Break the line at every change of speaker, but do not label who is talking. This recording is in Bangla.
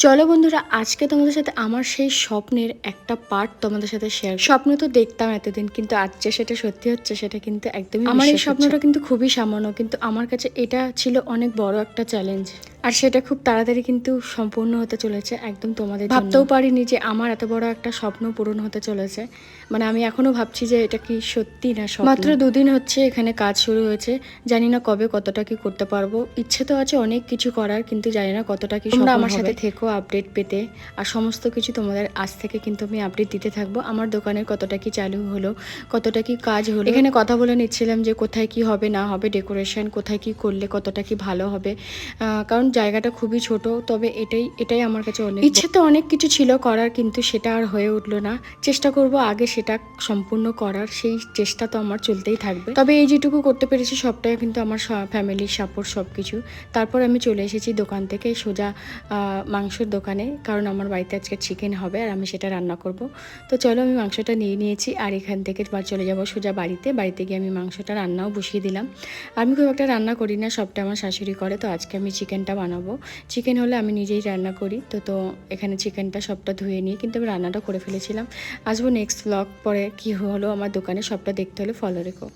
চলো বন্ধুরা আজকে তোমাদের সাথে আমার সেই স্বপ্নের একটা পার্ট তোমাদের সাথে শেয়ার স্বপ্ন তো দেখতাম এতদিন কিন্তু আজ যে সেটা সত্যি হচ্ছে সেটা কিন্তু একদমই আমার এই স্বপ্নটা কিন্তু খুবই সামান্য কিন্তু আমার কাছে এটা ছিল অনেক বড় একটা চ্যালেঞ্জ আর সেটা খুব তাড়াতাড়ি কিন্তু সম্পূর্ণ হতে চলেছে একদম তোমাদের। ভাবতেও পারিনি যে আমার এত বড় একটা স্বপ্ন পূরণ হতে চলেছে। মানে আমি এখনও ভাবছি যে এটা কি সত্যি না মাত্র দুদিন হচ্ছে এখানে কাজ শুরু হয়েছে জানি না কবে কতটা কি করতে পারব। ইচ্ছে তো আছে অনেক কিছু করার কিন্তু জানি না কতটা কি তোমরা আমার সাথে থেকো আপডেট পেতে আর সমস্ত কিছু তোমাদের আজ থেকে কিন্তু আমি আপডেট দিতে থাকব। আমার দোকানের কতটা কি চালু হলো কতটা কি কাজ হলো। এখানে কথা বলে নিচ্ছিলাম যে কোথায় কি হবে না হবে ডেকোরেশন কোথায় কি করলে কতটা কি ভালো হবে। কারণ জায়গাটা খুবই ছোট, তবে এটাই এটাই আমার কাছে অনেক ইচ্ছে তো অনেক কিছু ছিল করার, কিন্তু সেটা আর হয়ে উঠল না। চেষ্টা করব আগে সেটা সম্পূর্ণ করার, সেই চেষ্টা তো আমার চলতেই থাকবে। তবে এই যেটুকু করতে পেরেছি, সবটাই কিন্তু আমার ফ্যামিলির সাপোর্ট সব কিছু তারপর আমি চলে এসেছি দোকান থেকে সোজা মাংসের দোকানে, কারণ আমার বাড়িতে আজকে চিকেন হবে আর আমি সেটা রান্না করব। তো চলো আমি মাংসটা নিয়ে নিয়েছি আর এখান থেকে চলে যাব সোজা বাড়িতে। বাড়িতে গিয়ে আমি মাংসটা রান্নাও বসিয়ে দিলাম। আমি খুব একটা রান্না করি না, সবটা আমার শাশুড়ি করে, তো আজকে আমি চিকেনটা বানাবো। চিকেন হলে আমি নিজেই রান্না করি। তো তো এখানে চিকেনটা সবটা ধুয়ে নিয়ে কিন্তু আমি রান্নাটা করে ফেলেছিলাম। আসব নেক্সট ব্লগ পরে কি হলো আমার দোকানে সবটা দেখতে হলে ফলো রেখো।